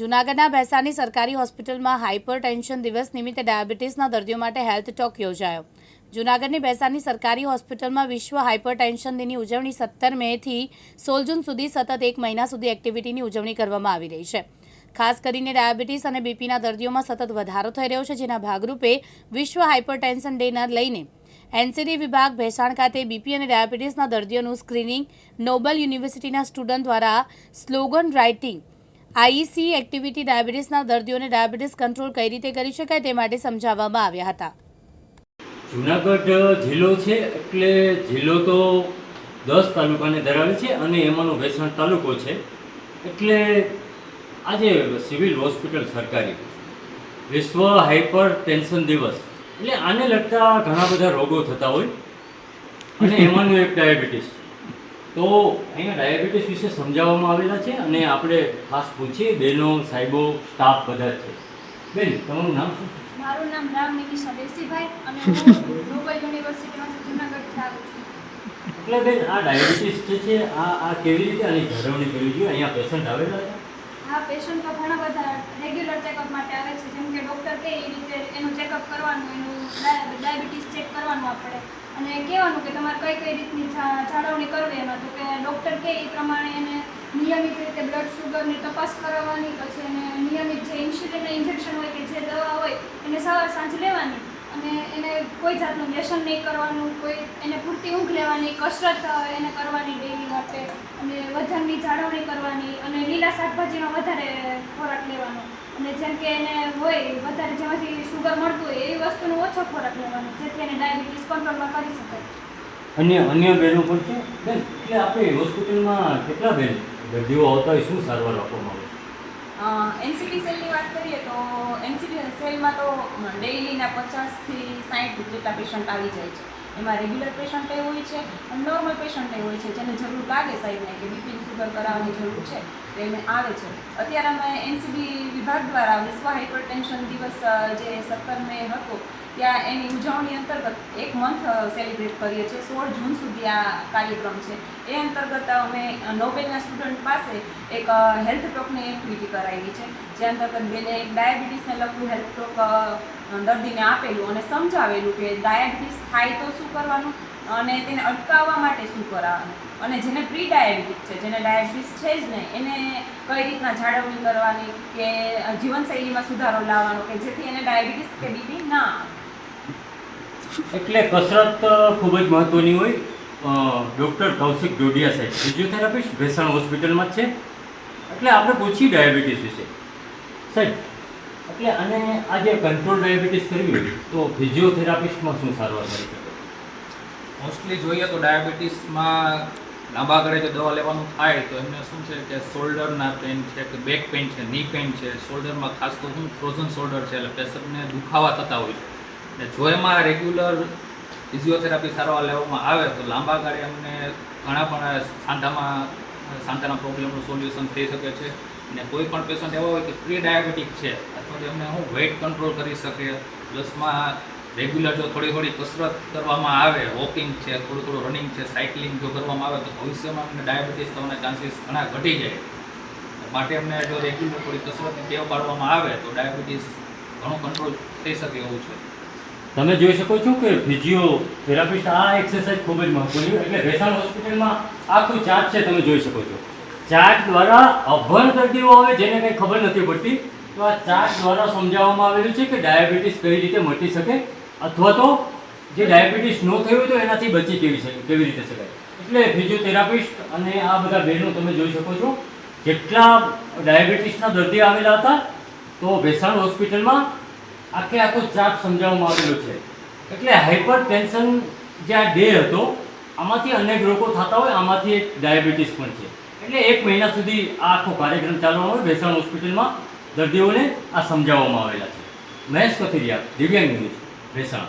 જૂનાગઢના ભેસાની સરકારી હોસ્પિટલમાં હાઇપર ટેન્શન દિવસ નિમિત્તે ડાયાબિટીસના દર્દીઓ માટે હેલ્થ ટોક યોજાયો. જૂનાગઢની ભેસાની સરકારી હોસ્પિટલમાં વિશ્વ હાઇપર ટેન્શન દિનની ઉજવણી સત્તર મેથી સોળ જૂન સુધી સતત એક મહિના સુધી એક્ટિવિટીની ઉજવણી કરવામાં આવી રહી છે. ખાસ કરીને ડાયાબિટીસ અને બીપીના દર્દીઓમાં સતત વધારો થઈ રહ્યો છે, જેના ભાગરૂપે વિશ્વ હાઇપર ટેન્શન ડેના લઈને એનસીડી વિભાગ ભેસાણ ખાતે બીપી અને ડાયાબિટીસના દર્દીઓનું સ્ક્રીનિંગ નોબલ યુનિવર્સિટીના સ્ટુડન્ટ દ્વારા slogan writing I C activity ડાયાબિટીસના દર્દીઓને ડાયાબિટીસ કંટ્રોલ કઈ રીતે કરી શકાય તે માટે સમજાવવામાં આવ્યા હતા. જુનાગઢ જિલ્લો છે એટલે જિલ્લો તો દસ તાલુકાને ધરાવે છે અને એમાંનો વેસણ તાલુકો છે. એટલે આજે સિવિલ હોસ્પિટલ સરકારી વિશ્વ હાઇપર ટેન્શન દિવસ. એટલે આને લગતા ઘણા બધા રોગો થતા હોય. અને એમાંનું એક ડાયાબિટીસ. તો અહીંયા ડાયાબિટીસ વિશે સમજાવવામાં આવેલા છે અને આપણે ખાસ પૂછીએ બહેનો સાહેબો સ્ટાફ બધા છે. બેન તમારું નામ શું મારું નામ રામ નિમિષા દેસીભાઈ અને હું ગ્લોબલ યુનિવર્સિટીમાં જુનાગઢથી આવું છું. એટલે બેન આ ડાયાબિટીસ જે છે આ આ કેવી રીતે આની જાળવણી કરવી જોઈએ? અહીંયા પેશન્ટ આવેલા છે? હા પેશન્ટ તો ઘણા બધા રેગ્યુલર ચેકઅપ માટે આવે છે જેમ કે ડૉક્ટર કહે એ રીતે એનું ચેકઅપ કરવાનું, એનું ડાયાબિટીસ ચેક કરવાનું આપણે. અને કહેવાનું કે તમારે કઈ કઈ રીતની જાળવણી કરવી એમાં? તો કે ડૉક્ટર કહે એ પ્રમાણે એને નિયમિત રીતે બ્લડ શુગરની તપાસ કરાવવાની, પછી એને નિયમિત જે ઇન્સ્યુલિનના ઇન્જેક્શન હોય કે જે દવા હોય, એને સવાર સાંજ લેવાની. અને એને કોઈ જાતનું વ્યસન નહીં કરવાનું, કોઈ એને પૂરતી ઊંઘ લેવાની, કસરત એને કરવાની ડેલી માટે. અને વજનની જાળવણી કરવાની. અને લીલા શાકભાજીમાં વધારે ખોરાક લેવાનો. અને જેમ કે એને હોય વધારે જેમાંથી શુગર મળતું હોય એવી વસ્તુનો ઓછો ખોરાક લેવાનો જેથી એને ડાયાબિટીસ કંટ્રોલમાં કરી શકાય. અન્ય અન્ય બહેનો પણ છે? બેન એટલે આપણે હોસ્પિટલમાં કેટલા બેન? દર્દીઓ આવતા હોય શું સારવાર આપવામાં આવે? એનસીટી સેલની વાત કરીએ તો એનસીટી સેલમાં તો ડેઇલીના પચાસથી સાઠ જેટલા પેશન્ટ આવી જાય છે. એમાં રેગ્યુલર પેશન્ટ એ હોય છે અને નોર્મલ પેશન્ટ એ હોય છે. જેને જરૂર લાગે સાહેબને કે બીપી સુગર કરાવવાની જરૂર છે, તો એને આવે છે. અત્યારે અમે એનસીબી વિભાગ દ્વારા વિશ્વ હાઇપર ટેન્શન દિવસ જે સત્તર મે હતો ત્યાં એની ઉજવણી અંતર્ગત એક મંથ સેલિબ્રેટ કરીએ છીએ. સોળ જૂન સુધી આ કાર્યક્રમ છે. એ અંતર્ગત અમે નોબેલના સ્ટુડન્ટ પાસે એક હેલ્થ ટોકની એક્ટિવિટી કરાવી છે. જે અંતર્ગત બેને એક ડાયાબિટીસને લગતું હેલ્થ ટોક દર્દીને આપેલું અને સમજાવેલું કે ડાયાબિટીસ થાય તો શું કરવાનું અને તેને અટકાવવા માટે શું કરાવવાનું. અને જેને પ્રી ડાયાબિટીક છે, જેને ડાયાબિટીસ છે જ નહીં, એને કઈ રીતના જાળવણી કરવાની કે જીવનશૈલીમાં સુધારો લાવવાનો કે જેથી એને ડાયાબિટીસ કે બીપી ના આવે. એટલે કસરત ખૂબ જ મહત્ત્વની હોય. ડૉક્ટર કૌશિક ડોડિયા સાહેબ, ફિઝિયોથેરાપિસ્ટ, ભેસાણ હોસ્પિટલમાં છે. એટલે આપણે પૂછી ડાયાબિટીસ વિશે. સાહેબ, એટલે અને આ જે કંટ્રોલ ડાયાબિટીસ કરવી તો ફિઝિયોથેરાપિસ્ટમાં શું સારવાર કરી શકે? મોસ્ટલી જોઈએ તો ડાયાબિટીસમાં લાંબા ગાળે જો દવા લેવાનું થાય, તો એમને શું છે કે શોલ્ડરના પેન છે કે બેક પેન છે ની પેન છે. શોલ્ડરમાં ખાસ તો શું ફ્રોઝન શોલ્ડર છે, એટલે પેશન્ટને દુખાવા થતા હોય. છે જો એમાં રેગ્યુલર ફિઝિયોથેરાપી સારવાર લેવામાં આવે તો લાંબા ગાળે અમને ઘણા પણ સાંધામાં, સાંધાના પ્રોબ્લેમનું સોલ્યુશન થઈ શકે છે. અને કોઈ પણ પેશન્ટ એવો હોય કે પ્રી ડાયાબિટીક છે, અથવા તો એમને હું વેઇટ કંટ્રોલ કરી શકે, પ્લસમાં રેગ્યુલર જો થોડી થોડી કસરત કરવામાં આવે વોકિંગ છે, થોડું થોડું રનિંગ છે સાયકલિંગ જો કરવામાં આવે તો ભવિષ્યમાં અમને ડાયાબિટીસ થવાના ચાન્સીસ ઘણા ઘટી જાય. માટે અમને જો રેગ્યુલર થોડી કસરતની ટેવ પાડવામાં આવે તો ડાયાબિટીસ ઘણું કંટ્રોલ થઈ શકે એવું છે. તમે જોઈ શકો છો કે ફિઝિયોથેરાપિસ્ટ આ એક્સરસાઇઝ ખૂબ જ મહત્વની એટલે ભેસાણ હોસ્પિટલમાં આખું ચાર્ટ છે, તમે જોઈ શકો છો. ચાર્ટ દ્વારા અભણ દર્દીઓ આવે જેને કંઈ ખબર નથી પડતી, તો આ ચાર્ટ દ્વારા સમજાવવામાં આવેલું છે કે ડાયાબિટીસ કઈ રીતે મટી શકે અથવા તો જે ડાયાબિટીસ ન થયું તો એનાથી બચી કેવી શકે, કેવી રીતે શકાય. એટલે ફિઝિયોથેરાપિસ્ટ અને આ બધા બહેનો તમે જોઈ શકો છો, જેટલા ડાયાબિટીસના દર્દી આવેલા હતા, તો ભેસાણ હોસ્પિટલમાં આખે આખો ચાપ સમજાવવામાં આવેલો છે. એટલે હાઇપર ટેન્શન જે આ ડે હતો, આમાંથી અનેક રોગો થતા હોય, આમાંથી એક ડાયાબિટીસ પણ છે. એટલે એક મહિના સુધી આ આખો કાર્યક્રમ ચાલવાનો હોય ભેસાણ હોસ્પિટલમાં દર્દીઓને આ સમજાવવામાં આવેલા છે. મહેશ કથિરિયા, દિવ્યાંગ ન્યૂઝ ભેસાણ